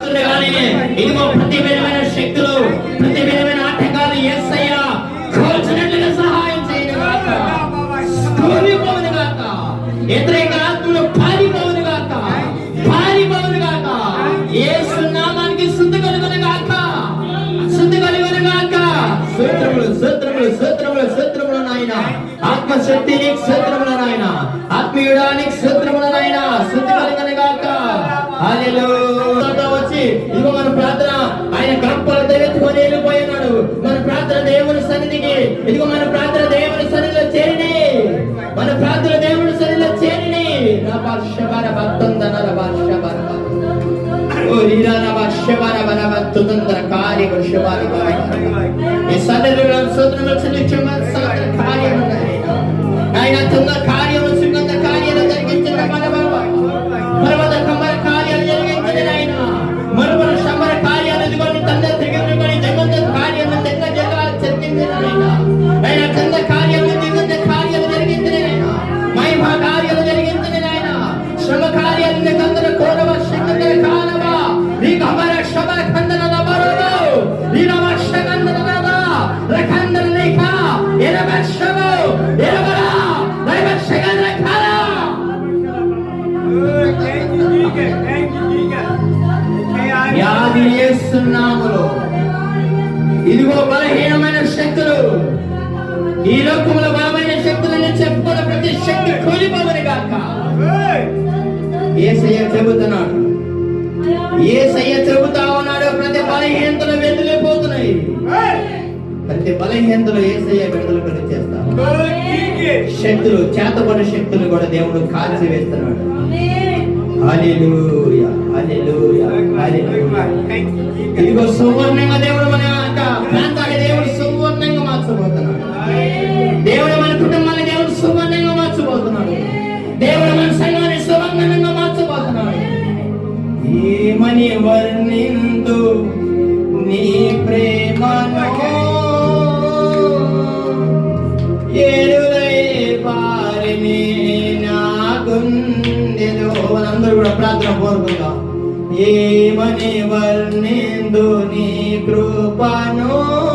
ఇదిగో ప్రతి విధమైన శక్తులు ప్రతి విధమైన ఆటంకాలు ఏసయ్య కోల్చినట్లుగా సహాయం చేయను గాక. కూలిపోవును గాక. వ్యతిరేక ఆత్మలు పారిపోవును గాక. పారిపోవును గాక. యేసు నామానికి శుద్ధి కలుగును గాక. శుద్ధి కలుగును గాక. సూత్రములు సూత్రములు సూత్రములు సూత్రములు నాయన. ఆత్మశక్తి నీకు సూత్రములు నాయన. ఆత్మీయుడానికి సూత్రములు నాయన. శుద్ధి కలుగును సన్నిధికి ఇదిగో మన ప్రార్థన దేవుని సన్నిధిలో చేరిని మన ప్రార్థన దేవుని సన్నిధిలో చేరిని రభాషబర భక్తందన రభాషబర ఓ రీరా రభాషబర కార్య వృషభారి ఈ సన్నిధిలో సూత్రములు చెల్లించమ ఇదిగో బలహీనమైన శక్తులు. ఈ లోకంలో బలమైన శక్తులని చెప్పుకున్న ప్రతి శక్తి కూలిపోవని కాక ఏసయ్య చెబుతున్నాడు. ఏసయ్య చెబుతా ఉన్నాడు ప్రతి బలహీనతలు వెదిలిపోతున్నాయి. ప్రతి బలహీనతలు ఏసయ్య విడుదల పని చేస్తాం శక్తులు చేతబడి శక్తులు కూడా దేవుడు కాల్చి వేస్తున్నాడు ఇదిగో సువర్ణంగా దేవుడు మన యొక్క ప్రాంతాన్ని దేవుడు సువర్ణంగా మార్చబోతున్నాడు. దేవుడు మన కుటుంబాన్ని దేవుడు సువర్ణంగా మార్చబోతున్నాడు. దేవుడు మన సంఘాన్ని సువర్ణంగా మార్చబోతున్నాడు. ఏమని వర్ణిందు నీ ప్రేమను? ఏరులై పారిని నా గుండెలో అందరూ కూడా ప్రార్థన కోరుకుందాం. र्णेन्दो निरूपानो